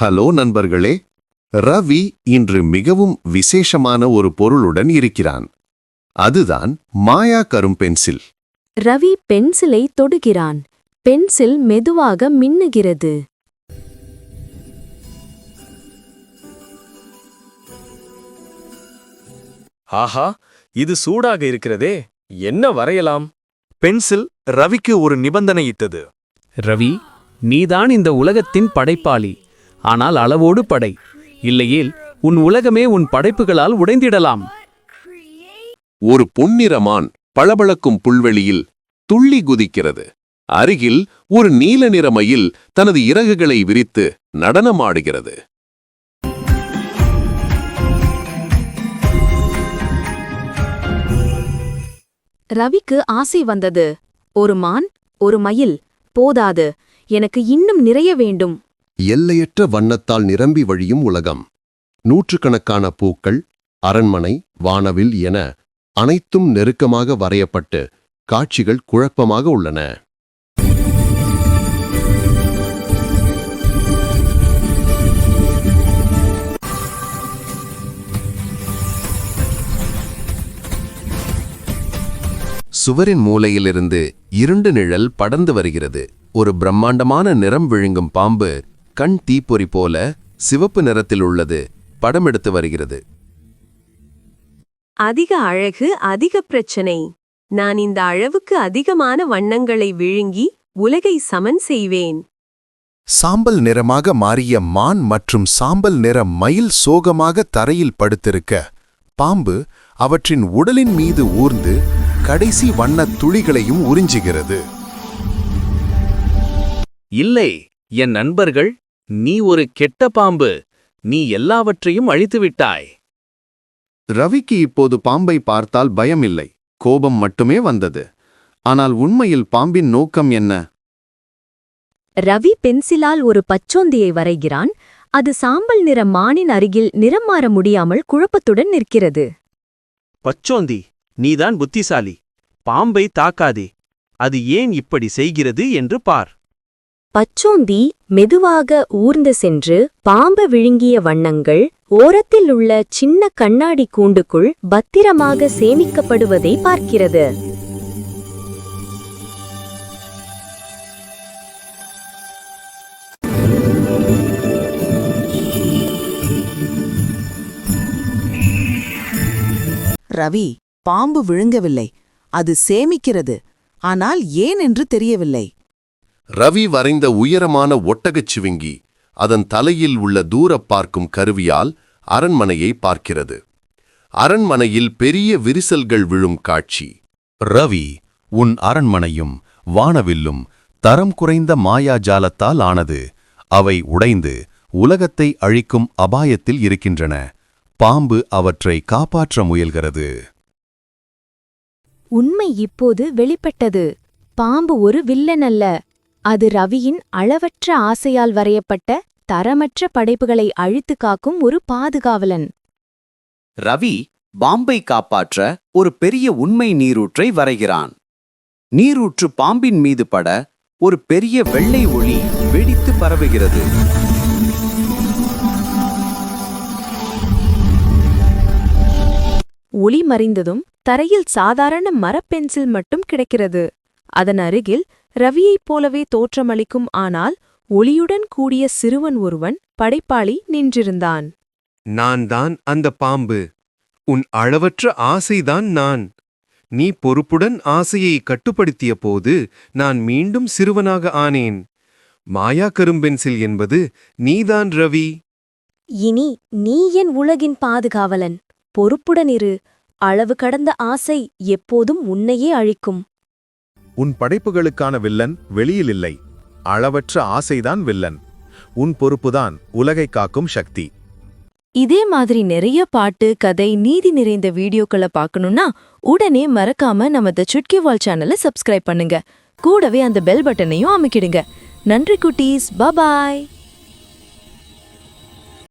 Hello நண்பர்களே. ரவி இன்று மிகவும் விசேஷமான ஒரு பொருளுடன் இருக்கிறான். அதுதான் மாயா கரும்பென்சில் ரவி பென்சிலை தொடுகிறான். பென்சில் மெதுவாக மின்னுகிறது. ஆஹா இது சூடாக இருக்கிறதே. என்ன வரையலாம்? பென்சில் ரவிக்கு ஒரு நிபந்தனையிட்டது ரவி நீதான் இந்த உலகத்தின் படைப்பாளி. ஆனால் அளவோடு படை. இல்லையேல் உன் உலகமே உன் படைப்புகளால் உடைந்திடலாம். ஒரு பொன்னிறமான் பளபளக்கும் புல்வெளியில் துள்ளி குதிக்கிறது. அருகில் ஒரு நீல நிற மயில் தனது இறகுகளை விரித்து நடனமாடுகிறது. ரவிக்கு ஆசை வந்தது. ஒரு மான் ஒரு மயில் போதாது. எனக்கு இன்னும் நிறைய வேண்டும். எல்லையற்ற வண்ணத்தால் நிரம்பி வழியும் உலகம். நூற்றுக்கணக்கான பூக்கள் அரண்மனை வானவில் என அனைத்தும் நெருக்கமாக வரையப்பட்டு காட்சிகள் குழப்பமாக உள்ளன. சுவரின் மூலையிலிருந்து இருண்டு நிழல் படர்ந்து வருகிறது. ஒரு பிரம்மாண்டமான நிறம் விழுங்கும் பாம்பு கண் தீப்பொறி போல சிவப்பு நிறத்தில் உள்ளது. படமெடுத்து வருகிறது. அதிக அழகு அதிக பிரச்சனை. நான் இந்த அளவுக்கு அதிகமான வண்ணங்களை விழுங்கி உலகை சமன் செய்வேன். சாம்பல் நிறமாக மாறிய மான் மற்றும் சாம்பல் நிற மயில் சோகமாக தரையில் படுத்திருக்க பாம்பு அவற்றின் உடலின் மீது ஊர்ந்து கடைசி வண்ணத் துளிகளையும் உறிஞ்சுகிறது. இல்லை என் நண்பர்கள் நீ ஒரு கெட்ட பாம்பு. நீ எல்லாவற்றையும் அழித்துவிட்டாய் ரவிக்கு இப்போது பாம்பை பார்த்தால் பயம் இல்லை கோபம் மட்டுமே வந்தது. ஆனால் உண்மையில் பாம்பின் நோக்கம் என்ன? ரவி பென்சிலால் ஒரு பச்சோந்தியை வரைகிறான். அது சாம்பல் நிற மானின் அருகில் நிறம் மாற முடியாமல் குழப்பத்துடன் நிற்கிறது. பச்சோந்தி நீதான் புத்திசாலி. பாம்பை தாக்காதே. அது ஏன் இப்படி செய்கிறது என்று பார். பச்சோந்தி மெதுவாக ஊர்ந்து சென்று பாம்பு விழுங்கிய வண்ணங்கள் ஓரத்தில் உள்ள சின்ன கண்ணாடி கூண்டுக்குள் பத்திரமாக சேமிக்கப்படுவதை பார்க்கிறது. ரவி பாம்பு விழுங்கவில்லை. அது சேமிக்கிறது. ஆனால் ஏன் என்று தெரியவில்லை. ரவி வரைந்த உயரமான ஒட்டகச் சிவிங்கி அதன் தலையில் உள்ள தூரப் பார்க்கும் கருவியால் அரண்மனையை பார்க்கிறது. அரண்மனையில் பெரிய விரிசல்கள் விழும் காட்சி. ரவி உன் அரண்மனையும் வானவில்லும் தரம் குறைந்த மாயாஜாலத்தால் ஆனது. அவை உடைந்து உலகத்தை அழிக்கும் அபாயத்தில் இருக்கின்றன. பாம்பு அவற்றை காப்பாற்ற முயல்கிறது. உண்மை இப்போது வெளிப்பட்டது. பாம்பு ஒரு வில்லன் அல்ல. அது ரவியின் அளவற்ற ஆசையால் வரையப்பட்ட தரமற்ற படைப்புகளை அழித்து காக்கும் ஒரு பாதுகாவலன். ரவி பாம்பை காப்பாற்ற ஒரு பெரிய உண்மை நீரூற்றை வரைகிறான். நீரூற்று பாம்பின் மீது பட ஒரு பெரிய வெள்ளை ஒளி வெடித்து பரவுகிறது. ஒளி மறைந்ததும் தரையில் சாதாரண மரப்பென்சில் மட்டும் கிடைக்கிறது. அதன் அருகில் ரவியைப் போலவே தோற்றமளிக்கும் ஆனால் ஒளியுடன் கூடிய சிறுவன் ஒருவன் படைப்பாளி நின்றிருந்தான். நான் தான் அந்த பாம்பு. உன் அளவற்ற ஆசைதான் நான். நீ பொறுப்புடன் ஆசையை கட்டுப்படுத்திய போது நான் மீண்டும் சிறுவனாக ஆனேன். மாயா கரும்பென்சில் என்பது நீதான் ரவி. இனி நீ என் உலகின் பாதுகாவலன். பொறுப்புடன் இரு. அளவு கடந்த ஆசை எப்போதும் உன்னையே அழிக்கும். உன் படைப்புகளுக்கான வில்லன் வெளியில் இல்லை அளவற்ற ஆசைதான் வில்லன். உன் பொறுப்புதான் உலகை காக்கும் சக்தி. இதே மாதிரி நிறைய பாட்டு கதை நீதி நிறைந்த வீடியோக்களை பார்க்கணும்னா உடனே மறக்காம நம்ம த சுட்கி வால் சேனலை சப்ஸ்கிரைப் பண்ணுங்க. கூடவே அந்த பெல் பட்டனையும் அமைக்கிடுங்க. நன்றி குட்டீஸ். பபாய்